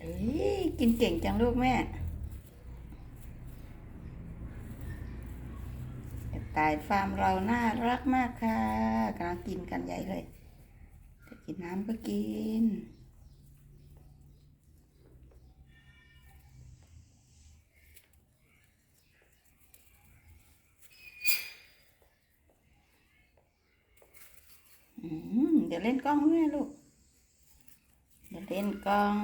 เอ้ยกินเก่งจังลูกแม่ต่ายฟาร์มเราน่ารักมากค่ะกำลังกินกันใหญ่เลยจะกินน้ำก็กินอืมเดี๋ยวเล่นกล้องด้วยลูก เดี๋ยวเล่นกล้อง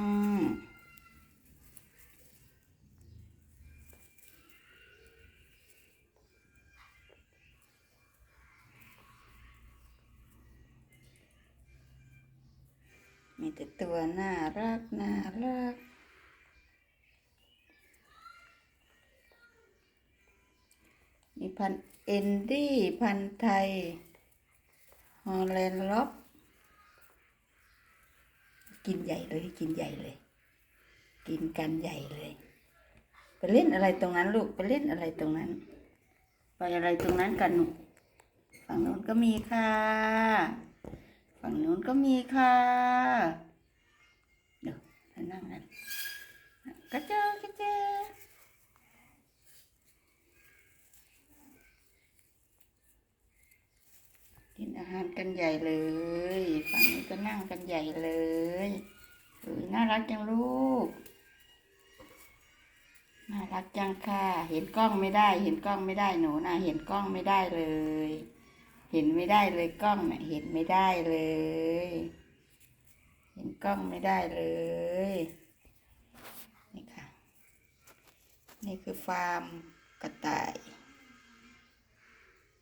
มีแต่ตัวน่ารักน่ารักมีพันเอนดี้พันไทยฮอลแลนด์ล็อบ กินใหญ่เลยกินใหญ่เลย กินกันใหญ่เลย ไปเล่นอะไรตรงนั้นลูกไปเล่นอะไรตรงนั้น ไปอะไรตรงนั้นกันหนูฝั่งนู้นก็มีค่ะ ฝั่งนู้นก็มีค่ะเดี๋ยวเรานั่งกันกระเจ้ากระเจ้ากินอาหารกันใหญ่เลยฝ็นั่งกันใหญ่เลยน่ารักจังลูก น่ารักจังค่ะ เห็นกล้องไม่ได้ เห็นกล้องไม่ได้หนูนะเห็นกล้องไม่ได้เลย เห็นไม่ได้เลยกล้องน่ะเห็นไม่ได้เลย เห็นกล้องไม่ได้เลยนี่ค่ะ นี่คือฟาร์มกระต่าย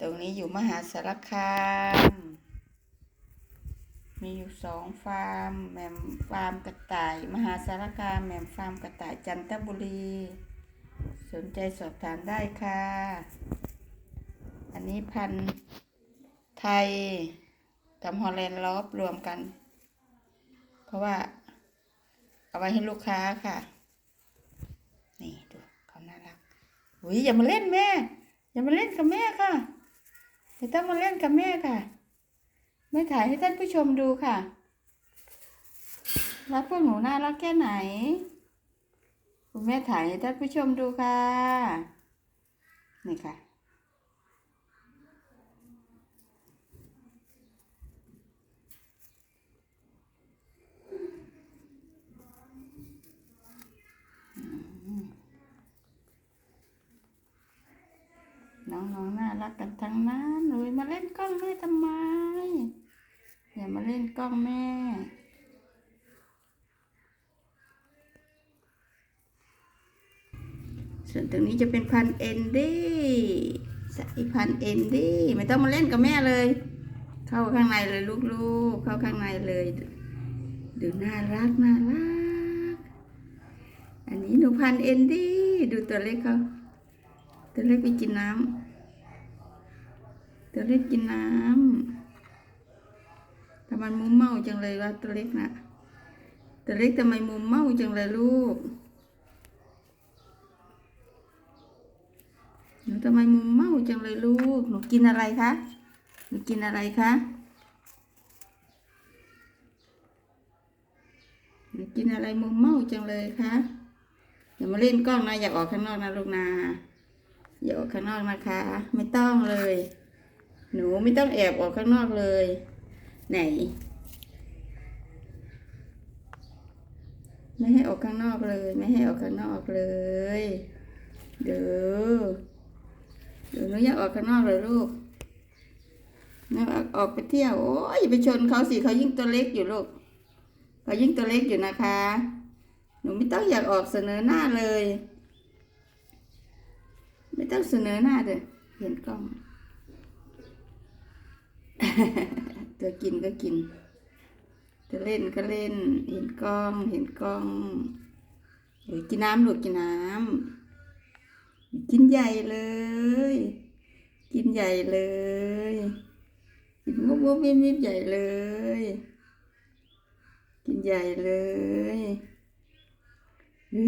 ตรงนี้อยู่มหาสารคาม มีอยู่สองฟาร์มแหม่มฟาร์มกระต่าย มหาสารคามแหม่มฟาร์มกระต่ายจันทบุรี สนใจสอบถามได้ค่ะ อันนี้พันธุ์ไทยกับฮอลแลนด์ลอฟรวมกัน เพราะว่า เอาไว้ให้ลูกค้าค่ะ นี่ดูเขาน่ารักอุ้ยอย่ามาเล่นแม่ อย่ามาเล่นกับแม่ค่ะไม่ต้องมาเล่นกับแม่ค่ะ แม่ถ่ายให้ท่านผู้ชมดูค่ะ รักพวกหนูน่ารักแค่ไหน คุณแม่ถ่ายให้ท่านผู้ชมดูค่ะ นี่ค่ะ น้องๆน่ารักกันทั้งนั้นเลยมาเล่นกล้องแม่ทำไม อย่ามาเล่นกล้องแม่ ส่วนตรงนี้จะเป็นพันเอนดี้สายพันเอนดี้ไม่ต้องมาเล่นกับแม่เลย เข้าข้างในเลยลูกๆ เข้าข้างในเลย ดูน่ารักน่ารัก อันนี้หนูพันเอนดี้ดูตัวเล็กเขาตัวเล็กไปกินน้ำตัวเล็กกินน้ำ ทำไมมุมเมาจังเลยวะตัวเล็กนะตัวเล็กทำไมมุมเมาจังเลยลูกหนูทำไมมุมเมาจังเลยลูก หนูกินอะไรคะ หนูกินอะไรคะ หนูกินอะไรมุมเมาจังเลยคะอย่ามาเล่นกล้องนะอยากออกข้างนอกนะลูกนะอย่าออกข้างนอกนะคะ ไม่ต้องเลย หนูไม่ต้องแอบออกข้างนอกเลย ไหน ไม่ให้ออกข้างนอกเลย ไม่ให้ออกข้างนอกเลยเดี๋ยวเดี๋ยวหนูอยากออกข้างนอกเลยลูกนะออกอกไปเที่ยวโอ้ยไปชนเขาสิเขายิ่งตัวเล็กอยู่ลูกเขายิ่งตัวเล็กอยู่นะคะ หนูไม่ต้องอยากออกเสนอหน้าเลย ไม่ต้องเสนอหน้าเด้อเห็นกล้อง ตัวกินก็กิน จะเล่นก็เล่น เห็นกล้อง เห็นกล้องหรือกินน้ำหลูกกินน้ำกินใหญ่เลย กินใหญ่เลย กินงบงบมิบมิบใหญ่เลย กินใหญ่เลยเฮ้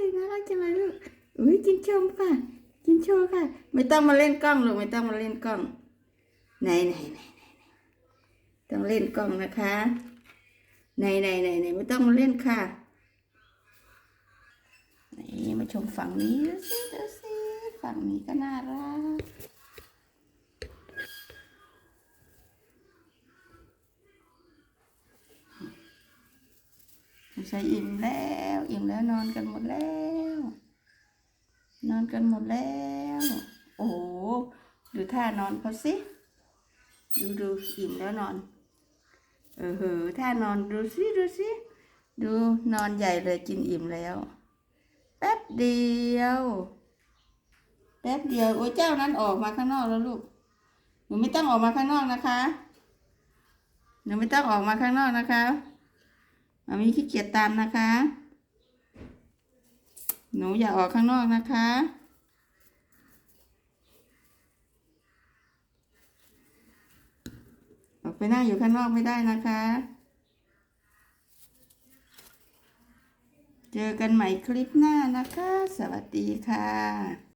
ยน่ารักจังเลยลูกอุ้ยกินชมค่ะ กินโชว์ค่ะ ไม่ต้องมาเล่นกล้องหรอกไม่ต้องมาเล่นกล้องไหนไหนไหน ต้องเล่นกล้องนะคะไหนไหนไหนไหนไม่ต้องเล่นค่ะนี่มาชมฝั่งนี้ดูสิดูสิฝั่งนี้ก็น่ารักใช่อิ่มแล้วอิ่มแล้วนอนกันหมดแล้ว นอนกันหมดแล้ว โอ้โหดูท่านอนเขาสิ ดูดูอิ่มแล้วนอน เออเหอท่านอนดูสิดูสิดูนอนใหญ่เลยกินอิ่มแล้ว แป๊บเดียว แป๊บเดียวโอ้ยเจ้านั้นออกมาข้างนอกแล้วลูกหนูไม่ต้องออกมาข้างนอกนะคะหนูไม่ต้องออกมาข้างนอกนะคะมามีขี้เกียจตามนะคะ หนูอย่าออกข้างนอกนะคะ ออก ไปนั่งอยู่ข้างนอกไม่ได้นะคะ เจอกันใหม่คลิปหน้านะคะ สวัสดีค่ะ